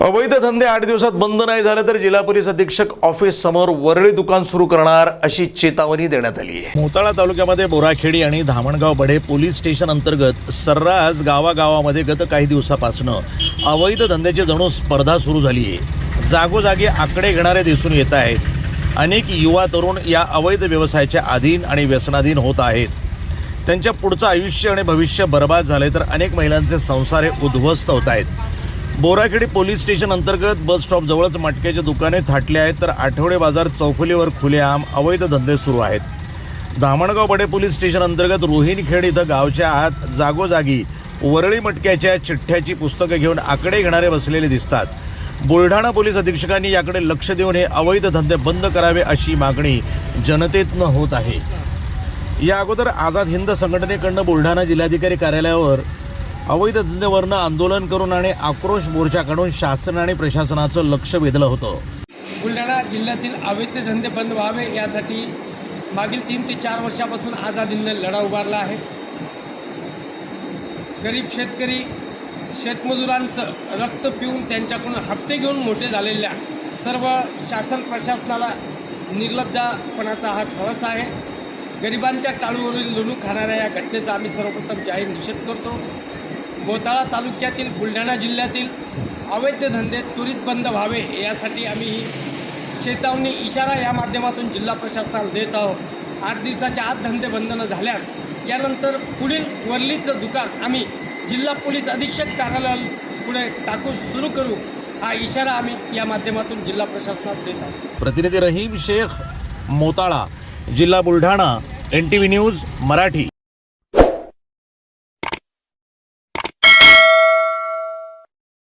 अवैध धंदे आठ दिवसात बंद नाही झाले तर जिल्हा पोलीस अधीक्षक ऑफिस समोर वरळी दुकान सुरू करणार अशी चेतावणी देण्यात आली आहे. मोताळा तालुक्यामध्ये बोराखेडी आणि धामणगाव बडे पोलीस स्टेशन अंतर्गत सर्रास गावागावामध्ये गत काही दिवसापासून अवैध धंद्याची जणू स्पर्धा सुरू झाली आहे. जागोजागी आकडे घेणारे दिसून येत आहेत. अनेक युवा तरुण या अवैध व्यवसायाच्या अधीन आणि व्यसनाधीन होत आहेत. त्यांच्या पुढचं आयुष्य आणि भविष्य बर्बाद झाले तर अनेक महिलांचे संसार हे उद्ध्वस्त होत आहेत. बोराखेडी पोलीस स्टेशन अंतर्गत बस स्टॉप जवळच मटक्याचे दुकाने थाटले आहेत. तर आठवडे बाजार चौफुलीवर खुलेआम अवैध धंदे सुरू आहेत. धामणगाव बडे पोलीस स्टेशन अंतर्गत रोहिणखेड इथं गावच्या आत जागोजागी वरळी मटक्याच्या चिठ्ठ्याची पुस्तकं घेऊन आकडे घेणारे बसलेले दिसतात. बुलढाणा पोलीस अधीक्षकांनी याकडे लक्ष देऊन हे अवैध धंदे बंद करावे अशी मागणी जनतेतनं होत आहे. या अगोदर आझाद हिंद संघटनेकडनं बुलढाणा जिल्हाधिकारी कार्यालयावर अवैध धंदेवरनं आंदोलन करून आणि आक्रोश मोर्चाकडून शासन आणि प्रशासनाचं लक्ष वेधलं होतं. बुलढाणा जिल्ह्यातील अवैध धंदे बंद व्हावे यासाठी मागील तीन ते चार वर्षापासून आझादीनं लढा उभारला आहे. गरीब शेतकरी शेतमजुरांचं रक्त पिऊन त्यांच्याकडून हप्ते घेऊन मोठे झालेल्या सर्व शासन प्रशासनाला निर्लज्जापणाचा हा कळस आहे. गरिबांच्या टाळूवरील लुणू खाणाऱ्या या घटनेचा आम्ही सर्वप्रथम जाहीर निषेध करतो. मोताळा तालुक्यातील बुलढाणा जिल्ह्यातील अवैध धंदे त्वरित बंद व्हावे यासाठी आम्ही ही चेतावणी इशारा या माध्यमातून जिल्हा प्रशासनाला देत आहोत. आठ दिवसाच्या आत धंदे बंद न झाल्यास यानंतर पुढील वर्लीचं दुकान आम्ही जिल्हा पोलीस अधीक्षक कार्यालयाला पुढे टाकून सुरू करू. हा इशारा आम्ही या माध्यमातून जिल्हा प्रशासनात देत आहोत. प्रतिनिधी रहीम शेख मोताळा जिल्हा Buldhana N T V news Marathi.